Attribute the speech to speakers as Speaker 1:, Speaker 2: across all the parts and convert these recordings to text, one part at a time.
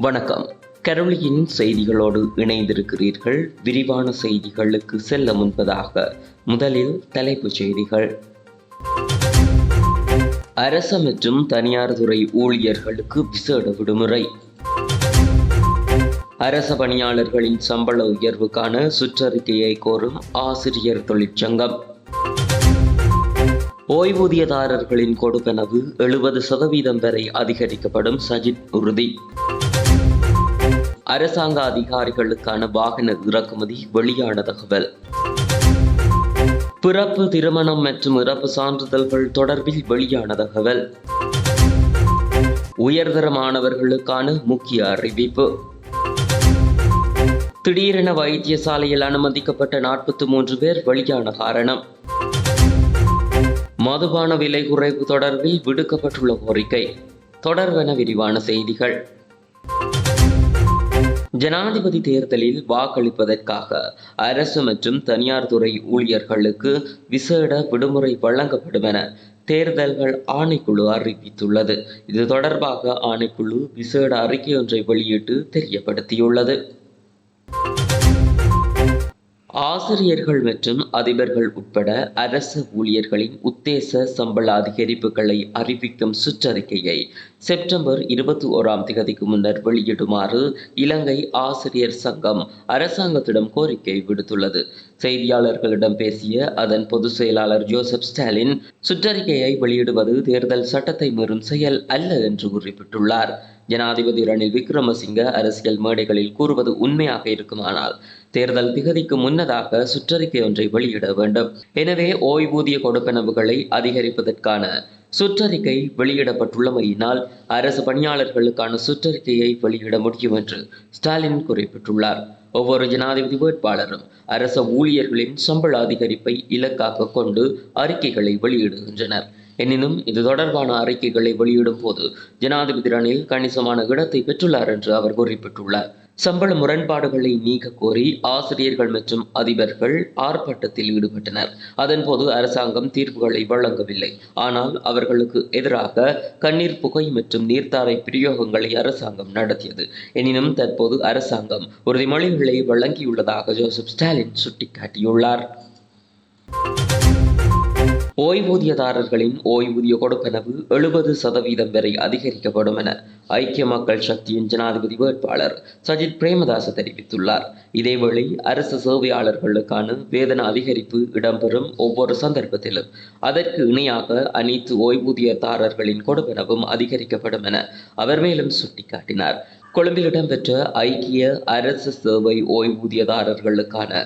Speaker 1: வணக்கம். கரோலியின் செய்திகளோடு இணைந்திருக்கிறீர்கள். விரிவான செய்திகளுக்கு செல்ல முன்பதாக முதலில் தலைப்புச் செய்திகள். அரச மற்றும் தனியார் துறை ஊழியர்களுக்கு விசேட விடுமுறை. அரச பணியாளர்களின் சம்பள உயர்வுக்கான சுற்றறிக்கையை கோரும் ஆசிரியர் தொழிற்சங்கம். ஓய்வூதியதாரர்களின் கொடுப்பனவு எழுபது சதவீதம் வரை அதிகரிக்கப்படும் சஜித் உறுதி. அரசாங்க அதிகாரிகளுக்கான வாகன இறக்குமதி வெளியான தகவல். பிறப்பு திருமணம் மற்றும் இறப்பு சான்றிதழ்கள் தொடர்பில் வெளியான தகவல். உயர்தர மாணவர்களுக்கான முக்கிய அறிவிப்பு. திடீரென வைத்தியசாலையில் அனுமதிக்கப்பட்ட நாற்பத்தி மூன்று பேர் வெளியான காரணம். மதுபான விலை குறைப்பு தொடர்பில் விடுக்கப்பட்டுள்ள கோரிக்கை. தொடர்வென விரிவான செய்திகள். ஜனாதிபதி தேர்தலில் வாக்களிப்பதற்காக அரசு மற்றும் தனியார் துறை ஊழியர்களுக்கு விசேட விடுமுறை வழங்கப்படும் என தேர்தல்கள் ஆணைக்குழு அறிவித்துள்ளது. இது தொடர்பாக ஆணைக்குழு விசேட அறிக்கை ஒன்றை வெளியிட்டு தெரியப்படுத்தியுள்ளது. ஆசிரியர்கள் மற்றும் அதிபர்கள் உட்பட அரசு ஊழியர்களின் உத்தேச சம்பள அதிகரிப்புகளை அறிவிக்கும் சுற்றறிக்கையை செப்டம்பர் இருபத்தி ஓராம் தேதிக்கு முன்னர் வெளியிடுமாறு இலங்கை ஆசிரியர் சங்கம் அரசாங்கத்திடம் கோரிக்கை விடுத்துள்ளது. செய்தியாளர்களிடம் பேசிய அதன் பொதுச் செயலாளர் ஜோசப் ஸ்டாலின் சுற்றறிக்கையை வெளியிடுவது தேர்தல் சட்டத்தை மீறும் செயல் அல்ல என்று குறிப்பிட்டுள்ளார். ஜனாதிபதி ரணில் விக்ரமசிங்க அரசியல் மேடைகளில் கூறுவது உண்மையாக இருக்குமானால் தேர்தல் திகதிக்கு முன்னதாக சுற்றறிக்கை ஒன்றை வெளியிட வேண்டும். எனவே ஓய்வூதிய கொடுப்பனவுகளை அதிகரிப்பதற்கான சுற்றறிக்கை வெளியிடப்பட்டுள்ளமையினால் அரசு பணியாளர்களுக்கான சுற்றறிக்கையை வெளியிட முடியும் என்று ஸ்டாலின் குறிப்பிட்டுள்ளார். ஒவ்வொரு ஜனாதிபதி வேட்பாளரும் அரச ஊழியர்களின் சம்பள அதிகரிப்பை இலக்காக கொண்டு அறிக்கைகளை வெளியிடுகின்றனர். எனினும் இது தொடர்பான அறிக்கைகளை வெளியிடும் போது ஜனாதிபதி ரணில் கணிசமான இடத்தை பெற்றுள்ளார் என்று அவர் குறிப்பிட்டுள்ளார். சம்பள முரண்பாடுகளை நீக்க கோரி ஆசிரியர்கள் மற்றும் அதிபர்கள் ஆர்ப்பாட்டத்தில் ஈடுபட்டனர். அதன்போது அரசாங்கம் தீர்ப்புகளை வழங்கவில்லை. ஆனால் அவர்களுக்கு எதிராக கண்ணீர் புகை மற்றும் நீர்த்தாரை பிரயோகங்களை அரசாங்கம் நடத்தியது. எனினும் தற்போது அரசாங்கம் உறுதிமொழிகளை வழங்கியுள்ளதாக ஜோசப் ஸ்டாலின் சுட்டிக்காட்டியுள்ளார். ஓய்வூதியதாரர்களின் ஓய்வூதிய கொடுப்பனவு எழுபது சதவீதம் வரை அதிகரிக்கப்படும் என ஐக்கிய மக்கள் சக்தியின் ஜனாதிபதி வேட்பாளர் சஜித் பிரேமதாச தெரிவித்துள்ளார். இதேவேளை அரசு சேவையாளர்களுக்கான வேதன அதிகரிப்பு இடம்பெறும் ஒவ்வொரு சந்தர்ப்பத்திலும் அதற்கு இணையாக அனைத்து ஓய்வூதியதாரர்களின் கொடுப்பனவும் அதிகரிக்கப்படும் என அவர் மேலும் சுட்டிக்காட்டினார். கொழும்பில் இடம்பெற்ற ஐக்கிய அரசு சேவை ஓய்வூதியதாரர்களுக்கான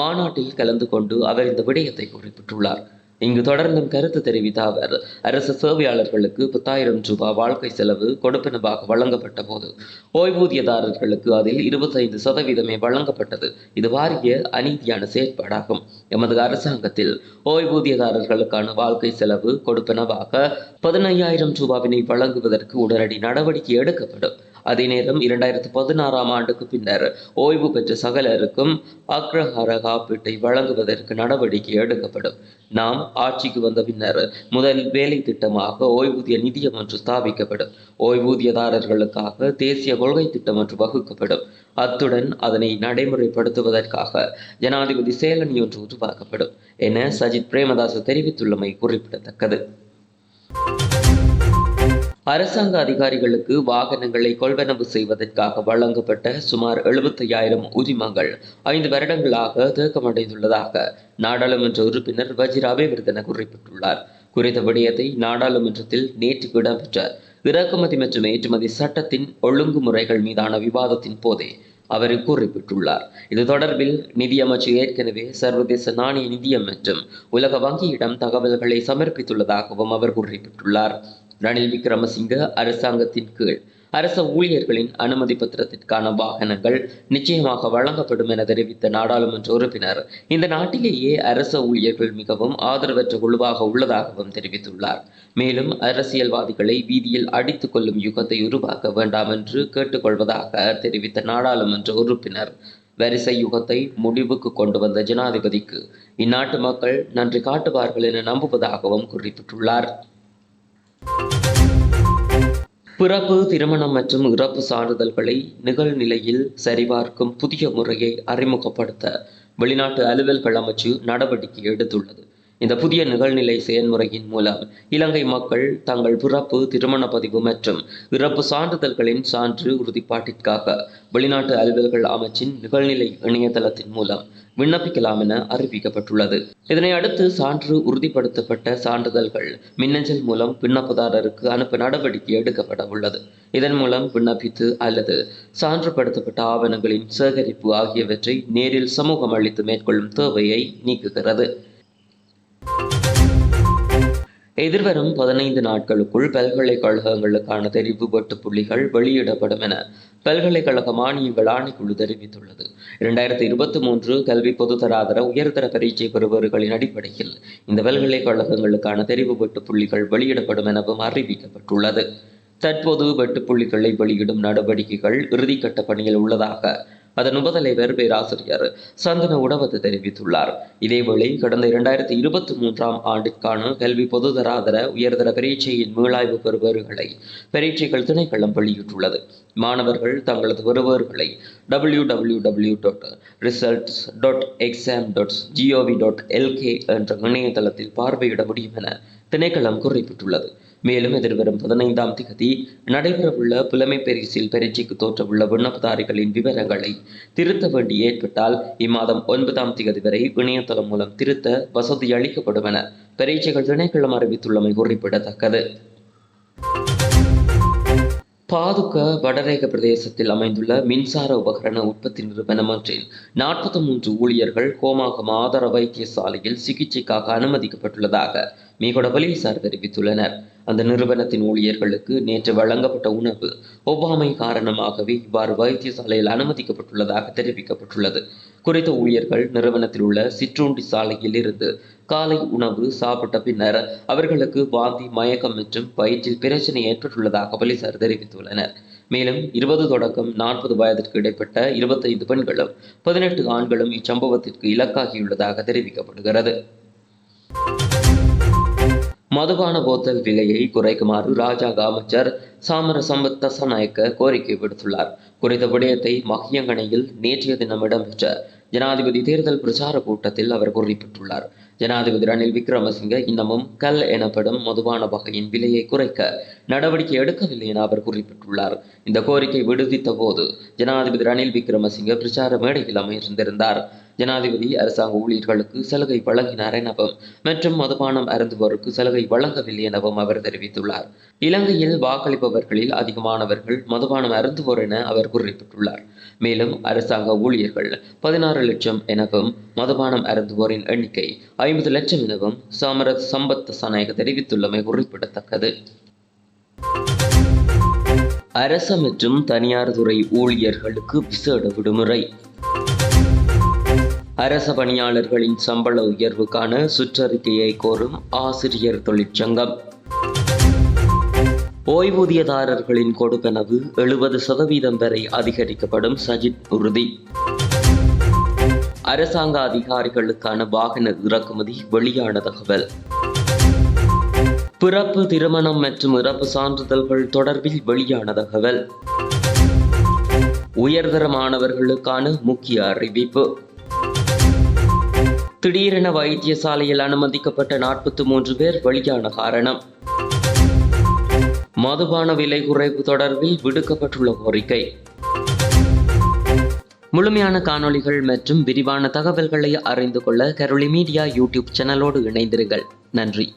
Speaker 1: மாநாட்டில் கலந்து கொண்டு அவர் இந்த விடயத்தை குறிப்பிட்டுள்ளார். இங்கு தொடர்ந்தும் கருத்து தெரிவித்த அவர் அரசு சேவையாளர்களுக்கு பத்தாயிரம் ரூபாய் வாழ்க்கை செலவு கொடுப்பனவாக வழங்கப்பட்ட போது ஓய்வூதியதாரர்களுக்கு அதில் இருபத்தைந்து சதவீதமே வழங்கப்பட்டது. இது வாரிய அநீதியான செயற்பாடாகும். எமது அரசாங்கத்தில் ஓய்வூதியதாரர்களுக்கான வாழ்க்கை செலவு கொடுப்பனவாக பதினையாயிரம் ரூபாவினை வழங்குவதற்கு உடனடி நடவடிக்கை எடுக்கப்படும். அதே நேரம் இரண்டாயிரத்து பதினாறாம் ஆண்டுக்கு பின்னர் ஓய்வு பெற்ற சகலருக்கும் அக்ரஹார காப்பீட்டை வழங்குவதற்கு நடவடிக்கை எடுக்கப்படும். நாம் ஆட்சிக்கு வந்த பின்னர் முதல் வேலை திட்டமாக ஓய்வூதிய நிதியம் ஒன்று ஸ்தாபிக்கப்படும். ஓய்வூதியதாரர்களுக்காக தேசிய கொள்கை திட்டம் ஒன்று வகுக்கப்படும். அத்துடன் அதனை நடைமுறைப்படுத்துவதற்காக ஜனாதிபதி செயலணி ஒன்று உருவாக்கப்படும் என சஜித் பிரேமதாச தெரிவித்துள்ளமை குறிப்பிடத்தக்கது. அரசாங்க அதிகாரிகளுக்கு வாகனங்களை கொள்வனவு செய்வதற்காக வழங்கப்பட்ட சுமார் எழுபத்தையாயிரம் உரிமங்கள் ஐந்து வருடங்களாக தேக்கமடைந்துள்ளதாக நாடாளுமன்ற உறுப்பினர் வஜிர விருதன குறிப்பிட்டுள்ளார். குறித்த விடயத்தை நாடாளுமன்றத்தில் நேற்று இடம்பெற்ற இறக்குமதி மற்றும் ஏற்றுமதி சட்டத்தின் ஒழுங்குமுறைகள் மீதான விவாதத்தின் போதே அவர் குறிப்பிட்டுள்ளார் இது தொடர்பில் நிதியமைச்சு ஏற்கனவே சர்வதேச நாணய நிதியம் மற்றும் உலக வங்கியிடம் தகவல்களை சமர்ப்பித்துள்ளதாகவும் அவர் குறிப்பிட்டுள்ளார் ரணில் விக்ரமசிங்க அரசாங்கத்தின் கீழ் அரச ஊழியர்களின் அனுமதி பத்திரத்திற்கான வாகனங்கள் நிச்சயமாக வழங்கப்படும் என தெரிவித்த நாடாளுமன்ற உறுப்பினர் இந்த நாட்டிலேயே அரச ஊழியர்கள் மிகவும் ஆதரவற்ற குழுவாக உள்ளதாகவும் தெரிவித்துள்ளார். மேலும் அரசியல்வாதிகளை வீதியில் அடித்துக் கொள்ளும் யுகத்தை உருவாக்க வேண்டாம் என்று கேட்டுக்கொள்வதாக தெரிவித்த நாடாளுமன்ற உறுப்பினர் வரிசை யுகத்தை முடிவுக்கு கொண்டு வந்த ஜனாதிபதிக்கு இந்நாட்டு மக்கள் நன்றி காட்டுவார்கள் என நம்புவதாகவும் குறிப்பிட்டுள்ளார். பிறப்பு திருமணம் மற்றும் இறப்பு சான்றிதழ்களை நிகழ்நிலையில் சரிபார்க்கும் புதிய முறையை அறிமுகப்படுத்த வெளிநாட்டு அலுவல்கள் அமைச்சு நடவடிக்கை எடுத்துள்ளது. இந்த புதிய நிகழ்நிலை செயல்முறையின் மூலம் இலங்கை மக்கள் தங்கள் பிறப்பு திருமண பதிவு மற்றும் இறப்பு சான்றிதழ்களின் சான்று உறுதிப்பாட்டிற்காக வெளிநாட்டு அலுவல்கள் அமைச்சின் நிகழ்நிலை இணையதளத்தின் மூலம் விண்ணப்பிக்கலாம் என அறிவிக்கப்பட்டுள்ளது. இதனை அடுத்து சான்று உறுதிப்படுத்தப்பட்ட சான்றிதழ்கள் மின்னஞ்சல் மூலம் விண்ணப்பதாரருக்கு அனுப்ப நடவடிக்கை எடுக்கப்பட உள்ளது. இதன் மூலம் விண்ணப்பித்து அல்லது சான்றுபடுத்தப்பட்ட ஆவணங்களின் சேகரிப்பு ஆகியவற்றை நேரில் சமூகம் அளித்து மேற்கொள்ளும் தேவையை நீக்குகிறது. எதிர்வரும் பதினைந்து நாட்களுக்குள் பல்கலைக்கழகங்களுக்கான தெரிவு பட்டு புள்ளிகள் வெளியிடப்படும் என பல்கலைக்கழக மானியங்கள் ஆணைக்குழு தெரிவித்துள்ளது. இரண்டாயிரத்தி இருபத்தி மூன்று கல்வி பொதுத்தராதர உயர்தர பரீட்சை பெறுபவர்களின் அடிப்படையில் இந்த பல்கலைக்கழகங்களுக்கான தெரிவு பட்டு புள்ளிகள் வெளியிடப்படும் எனவும் அறிவிக்கப்பட்டுள்ளது. தற்போது வெட்டுப்புள்ளிகளை வெளியிடும் நடவடிக்கைகள் இறுதிக்கட்ட பணியில் உள்ளதாக அதன் உபதலைவர் பேராசிரியர் சந்தன உடவத்து தெரிவித்துள்ளார். இதேவேளை கடந்த இரண்டாயிரத்தி இருபத்தி மூன்றாம் ஆண்டிற்கான கல்வி பொதுதராதர உயர்தர பரீட்சையின் மீளாய்வு பெறுபவர்களை பரீட்சைகள் திணைக்களம் வெளியிட்டுள்ளது. மாணவர்கள் தங்களது பெறுபவர்களை W W W dot results dot exam dot G O V dot L K என்ற இணையதளத்தில் பார்வையிட முடியும் என திணைக்களம் குறிப்பிட்டுள்ளது. மேலும் எதிர்வரும் பதினைந்தாம் திகதி நடைபெறவுள்ள புலமை பரிசில் பரீட்சைக்கு தோற்றவுள்ள விண்ணப்பதாரிகளின் விவரங்களை திருத்த வேண்டி ஏற்பட்டால் இம்மாதம் ஒன்பதாம் திகதி வரை இணையதளம் மூலம் திருத்த வசதி அளிக்கப்படும் என பரீட்சைகள் திணைக்களம் அறிவித்துள்ளமை குறிப்பிடத்தக்கது. பாதுக வடரேக பிரதேசத்தில் அமைந்துள்ள மின்சார உபகரண உற்பத்தி நிறுவனம் ஒன்றில் நாற்பத்தி மூன்று ஊழியர்கள் கோமாகம் ஆதார வைத்தியசாலையில் சிகிச்சைக்காக அனுமதிக்கப்பட்டுள்ளதாக மீகொட போலீசார் தெரிவித்துள்ளனர். அந்த நிறுவனத்தின் ஊழியர்களுக்கு நேற்று வழங்கப்பட்ட உணவு ஒவ்வாமை காரணமாகவே இவ்வாறு வைத்தியசாலையில் அனுமதிக்கப்பட்டுள்ளதாக தெரிவிக்கப்பட்டுள்ளது. குறித்த ஊழியர்கள் நிறுவனத்தில் உள்ள சிற்றுண்டி சாலையில் இருந்து காலை உணவு சாப்பிட்ட பின்னர் அவர்களுக்கு வாந்தி மயக்கம் மற்றும் வயிற்றில் பிரச்சனை ஏற்பட்டுள்ளதாக போலீசார் தெரிவித்துள்ளனர். மேலும் இருபது தொடக்கம் நாற்பது வயதிற்கு இடைப்பட்ட இருபத்தைந்து பெண்களும் பதினெட்டு ஆண்களும் இச்சம்பவத்திற்கு இலக்காகியுள்ளதாக தெரிவிக்கப்படுகிறது. மதுபான போத்தல் விலையை குறைக்குமாறு ராஜாங்க அமைச்சர் சாமர சம்பத் தசநாயக்க கோரிக்கை விடுத்துள்ளார். குறித்த விடயத்தை மகியங்கனையில் நேற்றைய தினம் இடம்பெற்ற ஜனாதிபதி தேர்தல் பிரச்சார கூட்டத்தில் அவர் குறிப்பிட்டுள்ளார். ஜனாதிபதி ரணில் விக்ரமசிங்க இன்னமும் கல் எனப்படும் மதுபான வகையின் விலையை குறைக்க நடவடிக்கை எடுக்கவில்லை என அவர் குறிப்பிட்டுள்ளார். இந்த கோரிக்கை விடுவித்த போது ஜனாதிபதி ரணில் விக்ரமசிங்க பிரச்சார மேடையில் அமைந்திருந்தார் ஜனாதிபதி அரசாங்க ஊழியர்களுக்கு சலுகை வழங்கினார் எனவும் மற்றும் மதுபானம் அருந்துவோருக்கு சலுகை வழங்கவில்லை எனவும் அவர் தெரிவித்துள்ளார். இலங்கையில் வாக்களிப்பவர்களில் அதிகமானவர்கள் மதுபானம் அருந்துவோர் என அவர் குறிப்பிட்டுள்ளார். மேலும் அரசாங்க ஊழியர்கள் பதினாறு லட்சம் எனவும் மதுபானம் அருந்துவோரின் எண்ணிக்கை ஐம்பது லட்சம் எனவும் சாமரத் சம்பத் சநாயக தெரிவித்துள்ளமை குறிப்பிடத்தக்கது. அரசு மற்றும் தனியார் துறை ஊழியர்களுக்கு விசேட விடுமுறை. அரச பணியாளர்களின் சம்பள உயர்வுக்கான சுற்றறிக்கையை கோரும் ஆசிரியர் தொழிற்சங்கம். ஓய்வூதியதாரர்களின் கொடுப்பனவு எழுபது சதவீதம் வரை அதிகரிக்கப்படும் சஜித் உறுதி. அரசாங்க அதிகாரிகளுக்கான வாகன இறக்குமதி வெளியான தகவல். பிறப்பு திருமணம் மற்றும் இறப்பு சான்றிதழ்கள் தொடர்பில் வெளியான தகவல். உயர்தர மாணவர்களுக்கான முக்கிய அறிவிப்பு. திடீரென வைத்தியசாலையில் அனுமதிக்கப்பட்ட நாற்பத்தி மூன்று பேர் வெளியான காரணம். மதுபான விலை குறைப்பு தொடர்பில் விடுக்கப்பட்டுள்ள கோரிக்கை. முழுமையான காணொளிகள் மற்றும் விரிவான தகவல்களை அறிந்து கொள்ள கரோலி மீடியா யூடியூப் சேனலோடு இணைந்திருங்கள். நன்றி.